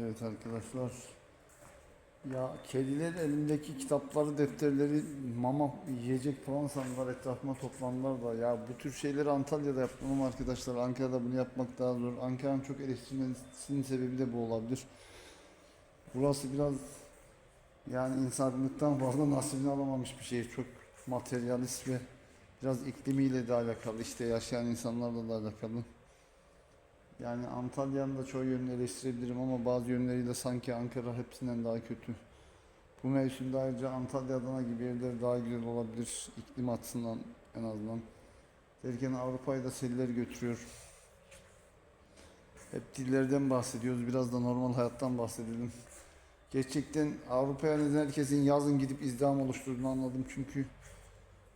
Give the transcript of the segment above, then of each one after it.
Evet arkadaşlar. Ya kediler elindeki kitapları, defterleri, mama, yiyecek falan sandılar etrafıma toplandılar da ya bu tür şeyleri Antalya'da yaptım ama arkadaşlar Ankara'da bunu yapmak daha zor. Ankara'nın çok eleştirilmesinin sebebi de bu olabilir. Burası biraz yani insanlıktan fazla nasibini alamamış bir şehir. Çok materyalist ve biraz iklimiyle de alakalı, işte yaşayan insanlarla da alakalı. Yani Antalya'nın da çoğu yönünü eleştirebilirim ama bazı yönleriyle sanki Ankara hepsinden daha kötü. Bu mevsimde ayrıca Antalya, Adana gibi yerler daha güzel olabilir iklim açısından en azından. Derken Avrupa'yı da seller götürüyor. Hep dillerden bahsediyoruz. Biraz da normal hayattan bahsedelim. Gerçekten Avrupa'ya neden herkesin yazın gidip izdiham oluşturduğunu anladım. Çünkü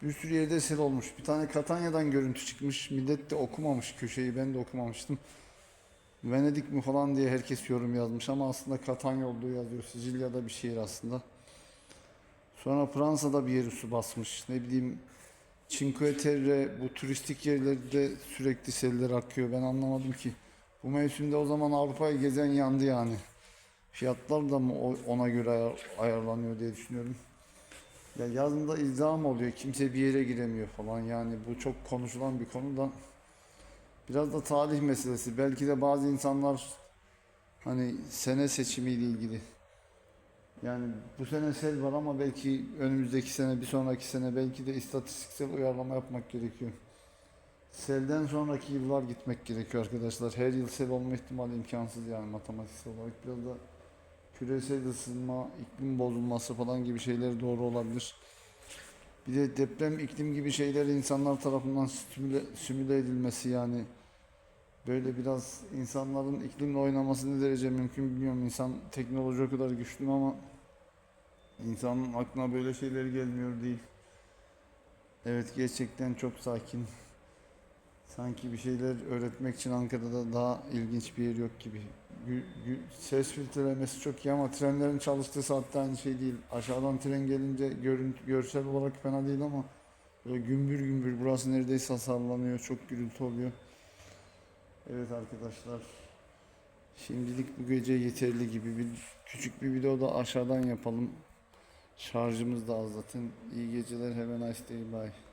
bir sürü yerde sel olmuş. Bir tane Katanya'dan görüntü çıkmış. Millet de okumamış köşeyi. Ben de okumamıştım. Venedik mi falan diye herkes yorum yazmış ama aslında Katanya olduğu yazıyor. Sicilya'da bir şehir aslında. Sonra Fransa'da bir yeri su basmış. Ne bileyim Cinque Terre bu turistik yerlerde sürekli seller akıyor. Ben anlamadım ki. Bu mevsimde o zaman Avrupa'yı gezen yandı yani. Fiyatlar da mı ona göre ayar- ayarlanıyor diye düşünüyorum. Ya yazında izdiham oluyor. Kimse bir yere giremiyor falan. Yani bu çok konuşulan bir konu da biraz da tarih meselesi. Belki de bazı insanlar hani sene seçimiyle ilgili. Yani bu sene sel var ama belki önümüzdeki sene, bir sonraki sene belki de istatistiksel uyarlama yapmak gerekiyor. Selden sonraki yıllar gitmek gerekiyor arkadaşlar. Her yıl sel olma ihtimali imkansız yani matematiksel olarak. Biraz da küresel ısınma, iklim bozulması falan gibi şeyler doğru olabilir. Bir de deprem, iklim gibi şeyler insanlar tarafından simüle, simüle edilmesi yani böyle biraz insanların iklimle oynaması ne derece mümkün bilmiyorum. İnsan teknoloji o kadar güçlü ama insanın aklına böyle şeyler gelmiyor değil. Evet gerçekten çok sakin. Sanki bir şeyler öğretmek için Ankara'da daha ilginç bir yer yok gibi. Ses filtrelemesi çok iyi ama trenlerin çalıştığı saatte aynı şey değil. Aşağıdan tren gelince görüntü, görsel olarak fena değil ama böyle gümbür gümbür burası neredeyse hasarlanıyor. Çok gürültü oluyor. Evet arkadaşlar. Şimdilik bu gece yeterli gibi bir küçük bir video da aşağıdan yapalım. Şarjımız da az zaten. İyi geceler. Have a nice day. Bye.